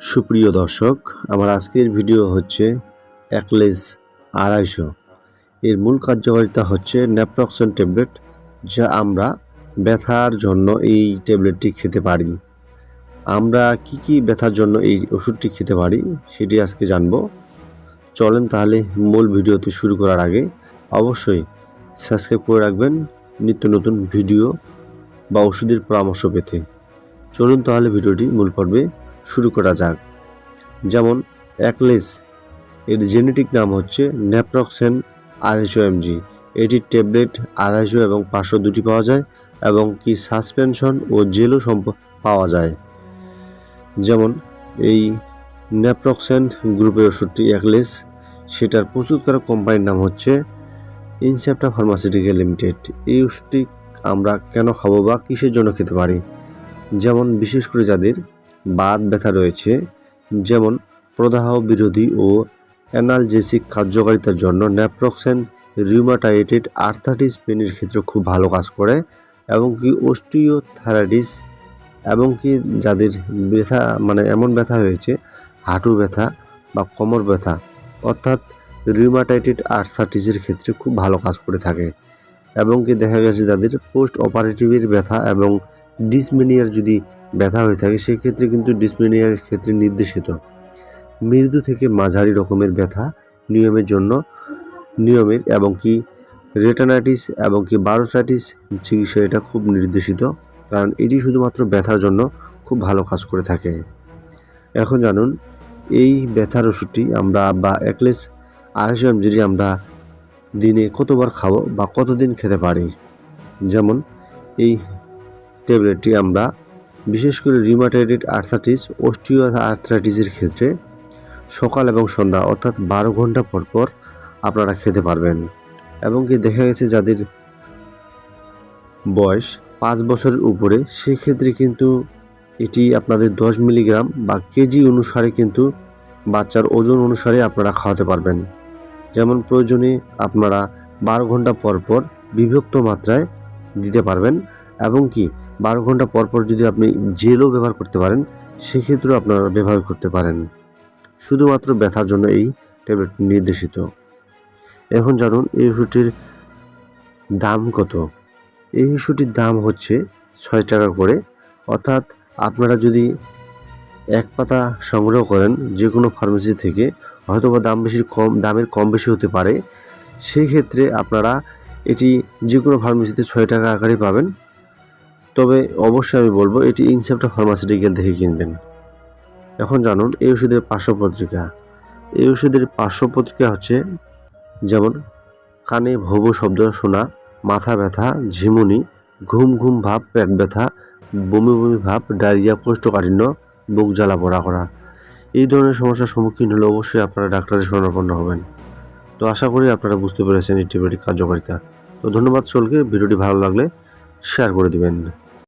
সুপ্রিয় দর্শক, আমার আজকের ভিডিও হচ্ছে একলেস আড়াইশো। এর মূল কার্যকারিতা হচ্ছে ন্যাপ্রক্সন ট্যাবলেট যা আমরা ব্যথার জন্য এই ট্যাবলেটটি খেতে পারি। আমরা কি কি ব্যথার জন্য এই ওষুধটি খেতে পারি, সেটি আজকে জানব। চলেন তাহলে মূল ভিডিওটি শুরু করার আগে অবশ্যই সাবস্ক্রাইব করে রাখবেন নিত্য নতুন ভিডিও বা ওষুধের পরামর্শ পেতে। চলুন তাহলে ভিডিওটি মূল পর্বে শুরু করা যাক। যেমন অ্যাকলেস এর জেনেটিক নাম হচ্ছে ন্যাপ্রক্সেন আড়াইশো এমজি এটির ট্যাবলেট আড়াইশো এবং পাঁচশো দুটি পাওয়া যায় এবং কি সাসপেনশন ও জেলও সম্প পাওয়া যায়। যেমন, এই ন্যাপ্রক্সেন গ্রুপের ওষুধটি অ্যাকলেস সেটার প্রস্তুতকারক কোম্পানির নাম হচ্ছে ইনসেপ্টা ফার্মাসিউটিক্যাল লিমিটেড। এই ওষুধটি আমরা কেন খাব বা কিসের জন্য খেতে পারি? যেমন, বিশেষ করে যাদের বাত ব্যথা রয়েছে, যেমন প্রদাহ বিরোধী ও অ্যানালজেসিক কার্যকারিতার জন্য ন্যাপ্রক্সেন রিউমাটাইটেড আর্থাইটিস পেনের ক্ষেত্রে খুব ভালো কাজ করে, এবং কি অস্টিওথাইরাইটিস এবং কি যাদের ব্যথা মানে এমন ব্যথা হয়েছে, হাঁটু ব্যথা বা কোমর ব্যথা, অর্থাৎ রিউমাটাইটেড আর্থাইটিসের ক্ষেত্রে খুব ভালো কাজ করে থাকে, এবং কি দেখা গেছে যাদের পোস্ট অপারেটিভের ব্যথা এবং ডিসমেনিয়ার যদি ব্যথা হয়ে থাকে, সেক্ষেত্রে কিন্তু ডিসমেনিয়ার ক্ষেত্রে নির্দেশিত। মৃদু থেকে মাঝারি রকমের ব্যথা নিয়মের জন্য, নিয়মের এবং কি রেটানাইটিস এবং কি বারোসাইটিস চিকিৎসা এটা খুব নির্দেশিত, কারণ এটি শুধুমাত্র ব্যথার জন্য খুব ভালো কাজ করে থাকে। এখন জানুন, এই ব্যথার ওষুধটি আমরা বা একলেস আড়াইশো এমজিটি আমরা দিনে কতবার খাব বা কতদিন খেতে পারি? যেমন এই ট্যাবলেটটি আমরা বিশেষ করে রিমাটাইটেড আর্থাইটিস অস্টিও আর্থ্রাইটিসের ক্ষেত্রে সকাল এবং সন্ধ্যা, অর্থাৎ বারো ঘণ্টা পর পর আপনারা খেতে পারবেন। এবং কি দেখা গেছে যাদের বয়স পাঁচ বছরের উপরে, সেক্ষেত্রে কিন্তু এটি আপনাদের দশ মিলিগ্রাম বা কেজি অনুসারে কিন্তু বাচ্চার ওজন অনুসারে আপনারা খাওয়াতে পারবেন। যেমন প্রয়োজনে আপনারা বারো ঘণ্টা পর পর বিভক্ত মাত্রায় দিতে পারবেন। এবং কি বারো ঘণ্টা পর পর যদি আপনি জেলও ব্যবহার করতে পারেন, সেক্ষেত্রেও আপনারা ব্যবহার করতে পারেন। শুধুমাত্র ব্যথার জন্য এই ট্যাবলেটটি নির্দেশিত। এখন জানুন, এই ওষুধটির দাম কত? এই ওষুধটির দাম হচ্ছে ছয় টাকা করে। অর্থাৎ আপনারা যদি এক পাতা সংগ্রহ করেন যে কোনো ফার্মেসি থেকে হয়তো বা দাম বেশি কম, দামের কম বেশি হতে পারে। সেই ক্ষেত্রে আপনারা এটি যে কোনো ফার্মেসিতে ছয় টাকা আকারে পাবেন। তবে অবশ্যই আমি বলব, এটি ইনসেপ্টা ফার্মাসিউটিক্যাল থেকে কিনবেন। এখন জানুন, এই ওষুধের পার্শ্ব পত্রিকা এই ওষুধের পার্শ্ব পত্রিকা হচ্ছে, যেমন কানে ভব শব্দ শোনা, মাথা ব্যথা, ঝিমুনি, ঘুম ঘুম ভাব, পেট ব্যথা, বমি বমি ভাব, ডায়রিয়া, কোষ্ঠকাঠিন্য, বুক জ্বালা পোড়া করা। এই ধরনের সমস্যার সম্মুখীন হলে অবশ্যই আপনারা ডাক্তারের শরণাপন্ন হবেন। তো আশা করি আপনারা বুঝতে পেরেছেন টিপটির কার্যকারিতা। তো ধন্যবাদ সকলকে, ভিডিওটি ভালো লাগলে শেয়ার করে দিবেন।